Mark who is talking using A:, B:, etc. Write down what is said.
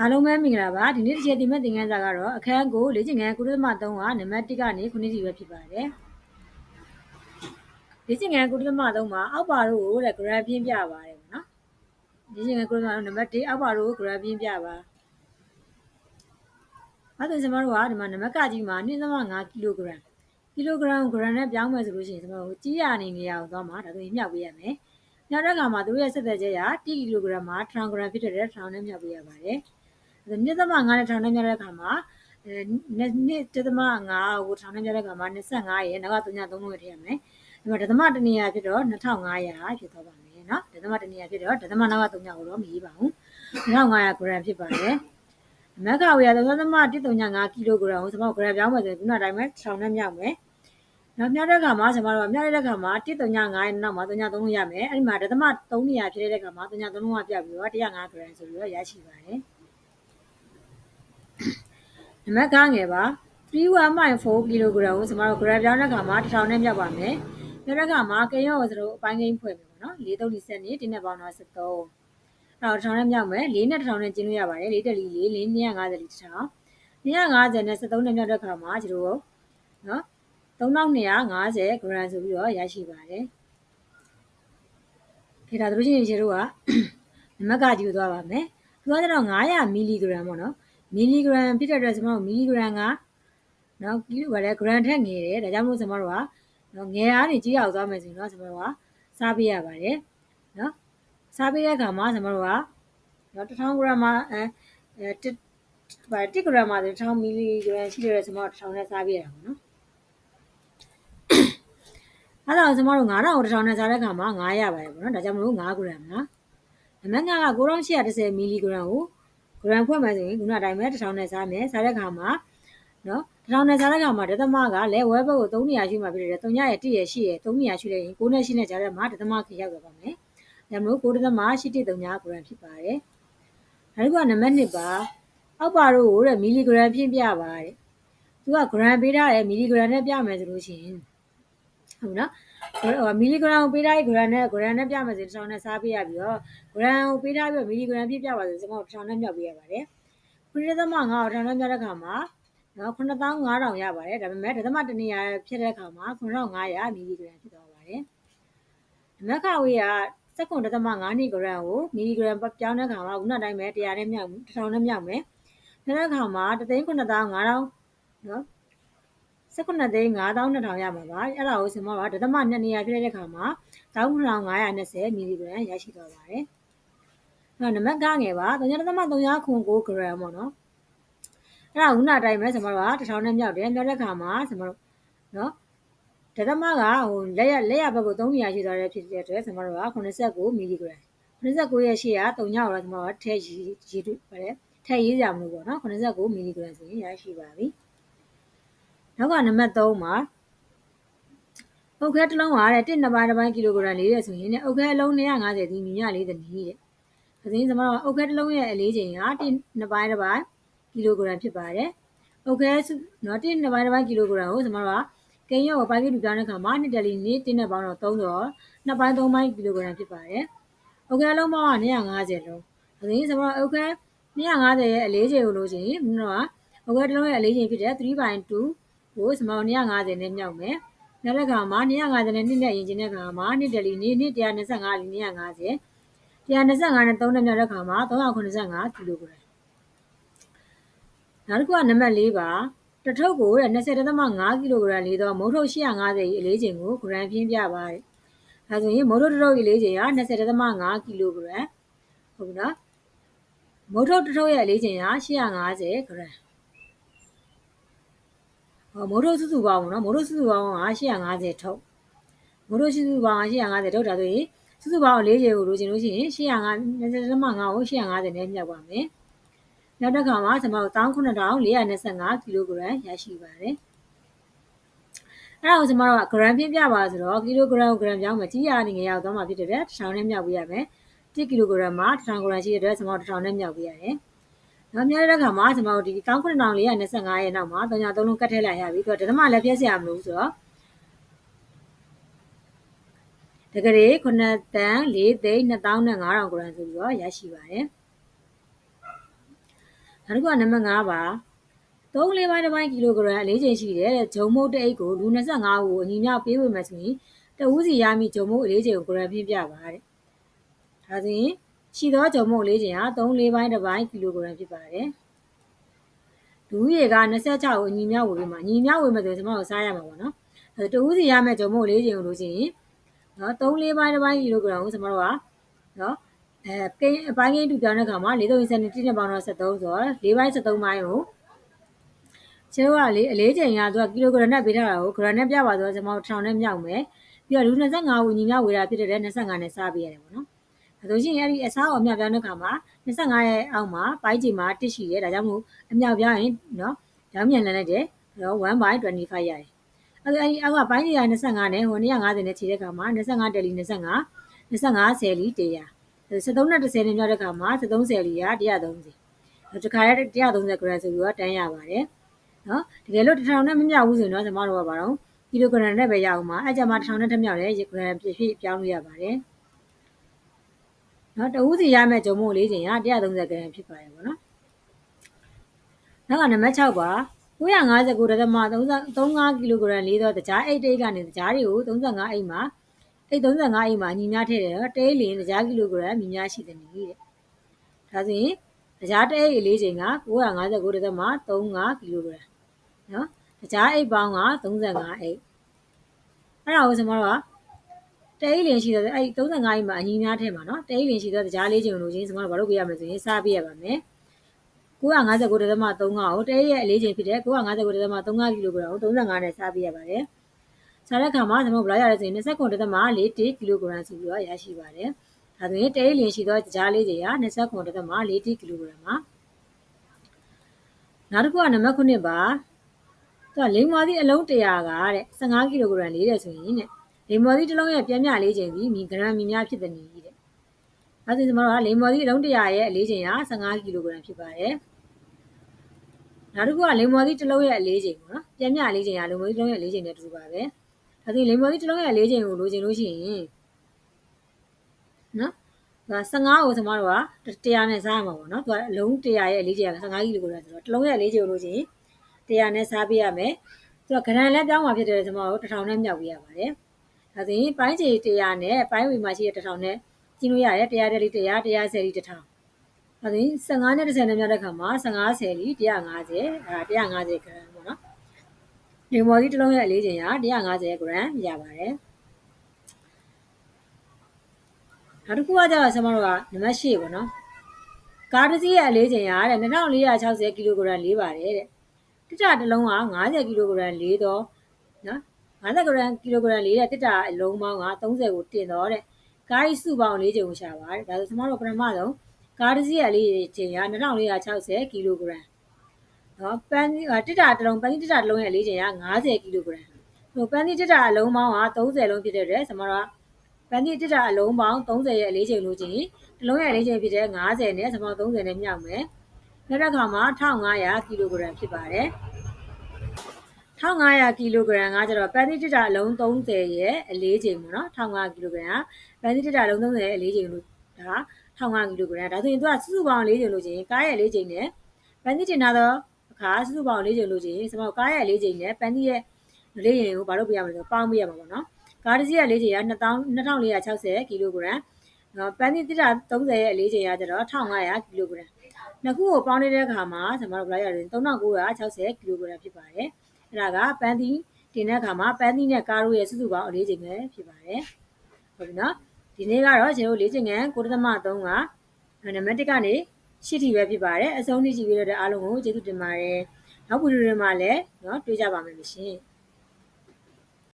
A: အားလုံးပဲမင်္ဂလာပါဒီနေ့တစ်ချက်ဒီမဲ့သင်ခန်းစာကတော့အခန်းကိုလေ့ကျင့်ခန်းကုသမ3ကနံပါတ်1ကနေ9စီပဲဖြစ်ပါတယ်လေ့ကျင့်ခန်းကုသမ3မှာအောက်ပါတို့ကိုတဲ့ graph ပြင်းပြပါတယ်ပေါ့နော်လေ့ကျင့်ခန်းကုသမ3နံပါတ်1အောက်ပါတို့ကို graph ပြင်းပြပါအဲ့ဒါဆိုကျွန်တော်တို့ကဒီမှာနံပါတ်ကကြီးမှာ2.5ကီလိုဂရမ်ကီလိုဂရမ်ကိုဂရမ်နဲ့ပြောင်းမယ်ဆိုလို့ရှိရင်ကျွန်တော်တို့ကြီးရနေနေရအောင်သွားမှာဒါဆိုရင်မြောက်ပေးရမယ်မြောက်တဲ့အခါမှာတို့ရဲ့ဆက်သက်ချက်ရ1ကီလိုဂရမ်မှာ1000ဂရမ်ဖြစ်တဲ့1000နဲ့မြောက်ပေးရပါတယ် မြစ်သမ9နဲ့ထောင်နဲ့မြတဲ့အခါမှာအဲနှစ်တသမ9ကိုထောင်နဲ့မြတဲ့အခါမှာ25ရဲ့နောက်က3ည3လုံးထည့်ရမယ်ဒီမှာဒသမတနေရာဖြစ်တော့2500ဖြစ်သွားပါမယ်เนาะဒသမတနေရာဖြစ်တော့ဒသမနောက်က3ညကိုတော့မရေးပါဘူး2500 gram ဖြစ်ပါတယ်မက်ကဝေရသမသမ135ကီလိုဂရမ်ကိုကျွန်တော်ဂရမ်ပြောင်းမယ်ဆိုရင်ခုနတိုင်းပဲထောင်နဲ့မြောက်မယ်နောက်မြောက်တဲ့ခါမှာကျွန်တော်တို့မြောက်တဲ့ခါမှာ135ရဲ့နောက်မှာ3ည3လုံးရမယ်အဲ့ဒီမှာဒသမ3နေရာဖြစ်တဲ့ခါမှာ3ည3လုံးကပြပြီးတော့105 gram ဆိုပြီးတော့ရရှိပါတယ် နံပါတ်ကားငယ်ပါ31.4 kg ကိုကျွန်တော်တို့ graph ပြောင်းတဲ့ခါမှာ1000နဲ့မြောက်ပါမယ်။ပြောတဲ့ခါမှာကိန်းရောဆိုတော့အပိုင်းကိန်းဖွဲ့မယ်ပေါ့နော်။4 3 2 7တင်းနဲ့ပေါင်းတော့73။အဲ့တော့1000နဲ့မြောက်မယ်4နဲ့1000နဲ့ကျင်းလို့ရပါတယ်4တက်လီ4 4 250လီ1000 250နဲ့73နဲ့မြောက်တဲ့ခါမှာကျတို့နော်3250 gram ဆိုပြီးတော့ရရှိပါတယ်။ခေတာတို့ချင်းရေတို့ကနံပါတ်ကကြည့်သွားပါမယ်။သူကကျတော့900မီလီဂရမ်ပေါ့နော်။ မီလီဂရမ်ဖြစ်တဲ့အတွက်ကျွန်တော်တို့မီလီဂရမ်ကနော်ကီလိုကလည်းဂရမ်ထက်ငယ်တယ်ဒါကြောင့်မို့ကျွန်တော်တို့ကနော်ငယ်အားနေကြီးအောင်သွားမယ်ဆိုရင်တော့ကျွန်တော်တို့ကစားပေးရပါတယ်နော်စားပေးတဲ့အခါမှာကျွန်တော်တို့ကနော်1000ဂရမ်မှာအဲတစ်ဘာ1ဂရမ်မှာ1000မီလီဂရမ်ရှိတယ်ကျွန်တော်တို့1000နဲ့စားပေးရတာပေါ့နော်အဲ့ဒါကျွန်တော်တို့9000ကို1000နဲ့စားတဲ့အခါမှာ900ရပါတယ်ပေါ့နော်ဒါကြောင့်မလို့9ဂရမ်နော်နံပါတ်9က9810မီလီဂရမ်ကို ဂရမ်ဖွင့်မယ်ဆိုရင်ခုနအတိုင်းပဲ1000နဲ့စားမယ်စားတဲ့ခါမှာနော်1000နဲ့စားတဲ့ခါမှာဒသမကလည်းဝဲဘက်ကို3နေရာရှိမှဖြစ်တယ်3ညရဲ့1ရဲ့8ရဲ့3နေရာရှိတယ်ရင်9နဲ့8နဲ့ကြားထဲမှာဒသမခရောက်တော့ပါမယ်ဒါမျိုး9ဒသမ8 1 3ညဂရမ်ဖြစ်ပါတယ်နောက်တစ်ခုကနံပါတ်1ပါအောက်ပါတို့ကိုတဲ့မီလီဂရမ်ဖြင့်ပြပါတဲ့သူကဂရမ်ပေးထားတယ်မီလီဂရမ်နဲ့ပြမယ်ဆိုလို့ရှိရင်ဟုတ်နော် မီလီဂရမ်ကိုပေးထားတဲ့ဂရမ်နဲ့ဂရမ်နဲ့ပြမယ်ဆို1000နဲ့စားပေးရပြီးတော့ဂရမ်ကိုပေးထားပြီးမီလီဂရမ်ပြပြပါဆိုကျွန်တော်1000နဲ့မြောက်ပေးရပါတယ်ခုနှစ်သမ9ကို1000နဲ့မြောက်တဲ့ခါမှာနော်9500ရပါတယ်ဒါပေမဲ့ဒသမတနေရာဖြစ်တဲ့အခါမှာ9500မီလီဂရမ်ဖြစ်သွားပါတယ်နမခဝေးကစက္ကွန်ဒသမ9နီဂရမ်ကိုမီလီဂရမ်ပြောင်းတဲ့ခါမှာခုနတိုင်းပဲ100နဲ့မြောက်1000နဲ့မြောက်မယ်တဲ့ခါမှာ39500နော် 19သိန်း5200ရမှာပါအဲ့ဒါကိုစင်မောကဒသမ2နေရာပြည့်တဲ့ခါမှာ19520မီလီဂရမ်ရရှိသွားပါတယ်နောက်နံပါတ်ကငယ်ပါ3.39ဂရမ်ပေါ့နော်အဲ့ဒါခုနအတိုင်းပဲစင်မောက1000နဲ့မြောက်တယ်မြောက်တဲ့ခါမှာစင်မောနော်ဒသမကဟိုလက်ရလက်ရဘက်ကို3နေရာရှိသွားတဲ့ဖြစ်တဲ့အတွက်စင်မောက89မီလီဂရမ်89ရဲ့ရှေ့က3ညောက်တော့စင်မောကထဲရေးရေးပါတယ်ထဲရေးကြမလို့ပေါ့နော်89မီလီဂရမ်ဆိုရင်ရရှိပါပြီ နောက်ကနံပါတ်3မှာအုတ်ခဲတစ်လုံးဟာတဲ့1နှစ်ပိုင်းတစ်ပိုင်းကီလိုဂရမ်လေးတဲ့ဆိုရင်ねအုတ်ခဲအလုံး250ဒီမြညလေးတည်းနီးတဲ့။ဒါဆိုရင်ကျွန်တော်အုတ်ခဲတစ်လုံးရဲ့အလေးချိန်က1နှစ်ပိုင်းတစ်ပိုင်းကီလိုဂရမ်ဖြစ်ပါတယ်။အုတ်ခဲနော်1နှစ်ပိုင်းတစ်ပိုင်းကီလိုဂရမ်ကိုကျွန်တော်ကကိန်းရောပိုင်းကီလိုဂရမ်တဲ့ခါမှာ1တယ်လီနေ1နဲ့ပေါင်းတော့3တော့နှစ်ပိုင်း3ပိုင်းကီလိုဂရမ်ဖြစ်ပါတယ်။အုတ်ခဲအလုံးပေါင်းက250လုံး။ဒါဆိုရင်ကျွန်တော်အုတ်ခဲ250ရဲ့အလေးချိန်ကိုလို့ရှိရင်ကျွန်တော်ကအုတ်ခဲတစ်လုံးရဲ့အလေးချိန်ဖြစ်တဲ့3/2 ကိုစမောင်250နဲ့မြောက်မယ်။နောက်တစ်ခါမှာ250နဲ့နှစ်နဲ့ရင်ချင်းတဲ့ခါမှာနှစ်တယ်လီနှစ်နှစ်125လီ250 125နဲ့3နဲ့မြောက်တဲ့ခါမှာ385ကီလိုဂရမ်နောက်တစ်ခုကနံပါတ်4ပါတထုပ်ကိုတဲ့20.5ကီလိုဂရမ်လေးတော့မုတ်ထုတ်850ရဲ့အလေးချိန်ကိုဂရမ်ဖြင်းပြပါတယ်။ဒါဆိုရင်မုတ်ထုတ်တထုပ်ရဲ့အလေးချိန်က20.5ကီလိုဂရမ်ဟုတ်ပြီနော်။မုတ်ထုတ်တထုပ်ရဲ့အလေးချိန်က850ဂရမ် မိုးတို့စုစုပေါင်းပေါ့နော်မိုးတို့စုစုပေါင်းက850ထုတ်မိုးတို့စုစုပေါင်းက850ထုတ်ဒါဆိုရင်စုစုပေါင်း၄ချိန်ကိုလိုချင်လို့ရှိရင်850 20.5ကို850နဲ့မြတ်ပါမယ်နောက်တစ်ခါမှာကျွန်တော်19425ကီလိုဂရမ်ရရှိပါတယ်အဲ့ဒါကိုကျွန်တော်တို့က gram ပြပြပါဆိုတော့ကီလိုဂရမ်ကို gram ပြောင်းမယ်ကြီးရနေငယ်ရောက်သွားမှာဖြစ်တဲ့အတွက်1000နဲ့မြောက်ပေးရမယ်1ကီလိုဂရမ်မှာ1000ဂရမ်ရှိတဲ့အတွက်ကျွန်တော်တို့1000နဲ့မြောက်ပေးရတယ် နောက်များတဲ့အခါမှာကျွန်တော်တို့ဒီ19425ရဲ့နောက်မှာ3ည3လုံးကတ်ထည့်လိုက်ရပြီသူကဒသမလည်းပြည့်စရာမလိုဘူးဆိုတော့တကယ်9တန်4သိန်း2500ဂရမ်ဆိုပြီးတော့ရရှိပါတယ်နောက်တစ်ခုကနံပါတ်5ပါ3လေးပိုင်းတစ်ပိုင်းကီလိုဂရမ်အလေးချိန်ရှိတယ်တဲ့ဂျုံမုတ်တစ်အိတ်ကိုလူ25ကိုအညီမြောက်ပေးဝေမယ်ဆိုရင်တဦးစီရမည့်ဂျုံမုတ်အလေးချိန်ကိုဂရမ်ပြပြပါတဲ့ဒါဆိုရင် ရှိသောဂျုံမုတ်အလေးချိန်ဟာ3လေးပိုင်းတစ်ပိုင်းကီလိုဂရမ်ဖြစ်ပါတယ်လူရေက26ကိုအညီမြောက်ဝေပေးမှာအညီမြောက်ဝေမယ်ဆိုရင်ကျွန်တော်တို့စားရမှာပေါ့နော်အဲတဦးစီရမယ့်ဂျုံမုတ်အလေးချိန်ကိုလို့ရှိရင်နော်3လေးပိုင်းတစ်ပိုင်းကီလိုဂရမ်ကိုကျွန်တော်တို့ကနော်အဲကိန်းအပိုင်းကိန်းတူပြောင်းတဲ့ခါမှာ430စနစ်တိနဲ့ပေါင်းတော့73ဆိုတော့4ပိုင်း73ပိုင်းကိုကျတို့ကလေအလေးချိန်ကသူကကီလိုဂရမ်နဲ့ပေးထားတာကိုဂရမ်နဲ့ပြပါဆိုတော့ကျွန်တော်တို့ထောင်နဲ့မြောက်မယ်ပြီးတော့လူ25ကိုညီမြောက်ဝေတာဖြစ်တဲ့25နဲ့စားပေးရတယ်ပေါ့နော်အဲ ဆိုရှင်အဲ့ဒီအစားအမြောက်ပြောင်းတဲ့ခါမှာ25ရဲ့အောက်မှာပိုင်းချိန်မှာတစ်ရှိတယ်ဒါကြောင့်မို့အမြောက်ပြောင်းရင်နော်ရောင်းမြန်လန်းလိုက်တယ်နော်1/25ရတယ်အဲ့ဒါအဲ့ဒီအောက်ကပိုင်းချိန်က25နဲ့ဟို150နဲ့ခြေတဲ့ခါမှာ25တယ်လီ25 25ဆယ်လီ100 73နဲ့30နဲ့မြောက်တဲ့ခါမှာ73ဆယ်လီက130တခါရဲ130 gram ဆိုပြီးတော့တန်းရပါတယ်နော်တကယ်လို့1000နဲ့မမြောက်ဘူးဆိုရင်တော့ကျွန်မတို့ကဘာတော့ကီလိုဂရမ်နဲ့ပဲရအောင်ပါအဲကြမှာ1000နဲ့ထမြောက်တယ်ဂရမ်ပြည့်ပြည့်ပြောင်းလို့ရပါတယ် နော်တဦးစီရမယ့်ဂျုံမို့လေးချိန်က130ဂရမ်ဖြစ်ပါတယ်ပေါ့နော်နောက်ကနံပါတ်6ပါ959.35ကီလိုဂရမ်လေးတော့တကြားအိတ်တိတ်ကနေတကြားတွေကို35အိတ်မှာအိတ်35အိတ်မှာညီများထည့်တယ်တော့တဲလင်းတကြားကီလိုဂရမ်ညီများရှိတယ်နည်းတဲ့ဒါဆိုရင်တကြားတဲအိတ်လေးချိန်က959.35ကီလိုဂရမ်နော်တကြားအိတ်ပေါင်းက35အိတ်အဲ့ဒါကိုကျွန်တော်တို့က တဲအိတ်လင်းရှိတဲ့အဲ့35အိတ်မှာအညီများထည့်မှာနော်တဲအိတ်လင်းရှိတဲ့တကြားလေးချိန်ကိုလို့ချင်းကျွန်တော်တို့ဘာလုပ်ပြရမလဲဆိုရင်စားပြရပါမယ်959.35ကိုတဲရဲ့အလေးချိန်ဖြစ်တဲ့959.35ကီလိုဂရမ်ကို35နဲ့စားပြရပါတယ်။စားတဲ့အခါမှာကျွန်တော်ဘယ်လောက်ရလဲဆိုရင်29.41ကီလိုဂရမ်ဆိုပြီးတော့ရရှိပါတယ်။ဒါဆိုရင်တဲလင်းရှိသောကြားလေးချိန်က29.41ကီလိုဂရမ်ပါ။နောက်တစ်ခုကနံပါတ်9ပါ။သူကလိမ္မာသီးအလုံး100ကတဲ့15ကီလိုဂရမ်လေးတဲ့ဆိုရင်တဲ့ လိမ္မာသီးတစ်လုံးရဲ့ပြန်မြလေးချိန်ဒီမီဂရမ်မီများဖြစ်တဲ့နည်းတဲ့။အဲဒါဆိုကျွန်တော်တို့ကလိမ္မာသီးအလုံး100ရဲ့အလေးချိန်က15ကီလိုဂရမ်ဖြစ်ပါတယ်။နောက်တစ်ခုကလိမ္မော်သီးတစ်လုံးရဲ့အလေးချိန်ပေါ့နော်ပြန်မြအလေးချိန်ကလိမ္မော်သီးတစ်လုံးရဲ့အလေးချိန်နဲ့တူပါပဲဒါဆိုရင်လိမ္မော်သီးတစ်လုံးရဲ့အလေးချိန်ကိုလိုချင်လို့ရှိရင်နော်ဒါ15ကိုကျွန်တော်တို့က100နဲ့စားရမှာပေါ့နော်သူကအလုံး100ရဲ့အလေးချိန်က15ကီလိုဂရမ်ဆိုတော့တစ်လုံးရဲ့အလေးချိန်ကိုလိုချင်100နဲ့စားပေးရမယ်သူကဂရမ်လည်းပြောင်းမှာဖြစ်တယ်ကျွန်တော်တို့1000နဲ့မြောက်ပေးရပါတယ် ဒါဆိုရင်ပိုင်းခြေ100နဲ့ပိုင်းဝေမှာရှိတဲ့1000နဲ့ကျင်းလို့ရတယ်100တယ်လီ100 100ဆယ်လီ1000ဒါဆိုရင်15နဲ့30နဲ့မြောက်တဲ့ခါမှာ15ဆယ်လီ150အဲ150 gram ပေါ့နော်ဒီမော်ကြီးတစ်လုံးရဲ့အလေးချိန်က150 gram ရပါတယ်နောက်တစ်ခုကကျတော့ကျွန်တော်တို့ကနံပါတ်8ပေါ့နော်ကားတစ်စီးရဲ့အလေးချိန်ကတဲ့2460ကီလိုဂရမ်လေးပါတယ်တဲ့တစ်တာတစ်လုံးက90ကီလိုဂရမ်လေးတော့နော် 50ဂရမ်ကီလိုဂရမ်လေးတဲ့တစ်တာအလုံးပေါင်းက30ကိုတင်တော့တဲ့ကားကြီးစုပေါင်းလေးချိန်ကိုရှာပါတယ်ဒါဆိုကျွန်တော်တို့ပထမဆုံးကားတစ်စီးရလေးချိန်က2460ကီလိုဂရမ်နော်ပန်းတစ်တာတစ်လုံးပန်းတစ်တာတစ်လုံးရဲ့လေးချိန်က90ကီလိုဂရမ်ဟိုပန်းတစ်တာအလုံးပေါင်းက30လုံးဖြစ်တဲ့အတွက်ကျွန်တော်တို့ပန်းတစ်တာအလုံးပေါင်း30ရဲ့အလေးချိန်လို့ချင်းတစ်လုံးရဲ့အလေးချိန်ဖြစ်တဲ့90နဲ့ကျွန်တော်30နဲ့မြောက်မယ်နောက်တစ်ခါမှာ1500ကီလိုဂရမ်ဖြစ်ပါတယ် 1500ကီလိုဂရမ်ကကျတော့ပန်းသီးတစ်တာအလုံး30ရဲ့အလေးချိန်ပေါ့နော်1500ကီလိုဂရမ်ကပန်းသီးတစ်တာအလုံး30ရဲ့အလေးချိန်လို့ဒါ1500ကီလိုဂရမ်ဒါဆိုရင်သူကစုစုပေါင်းလေးချိန်လို့ချင်းကားရဲ့လေးချိန်နဲ့ပန်းသီးတင်ထားသောအခါစုစုပေါင်းလေးချိန်လို့ချင်းစမောကားရဲ့လေးချိန်နဲ့ပန်းသီးရဲ့လေးချိန်ကိုဘာလို့ပြရမလဲဆိုပေါင်းပြရမှာပေါ့နော်ကားတစ်စီးရဲ့လေးချိန်က2460ကီလိုဂရမ်နော်ပန်းသီးတစ်တာ30ရဲ့အလေးချိန်ကကျတော့1500ကီလိုဂရမ်နှစ်ခုကိုပေါင်းနေတဲ့အခါမှာကျွန်တော်တို့ဘယ်လောက်ရလဲ3960ကီလိုဂရမ်ဖြစ်ပါတယ် အဲ့ဒါကပန်းသီးတင်တဲ့အခါမှာပန်းသီးနဲ့ကားတို့ရဲ့စုစုပေါင်းအလေးချိန်ပဲဖြစ်ပါတယ်ဟုတ်ပြီနော်ဒီနေ့ကတော့ကျွန်တော်လေ့ကျင့်ခန်း9.3ကနံပါတ်1ကနေရှစ်ထီပဲဖြစ်ပါတယ်အဆုံးထိကြည့်ပြီးတော့အားလုံးကိုကျေးဇူးတင်ပါတယ်နောက်ဗီဒီယိုတွေမှာလည်းเนาะတွေ့ကြပါမယ်ရှင်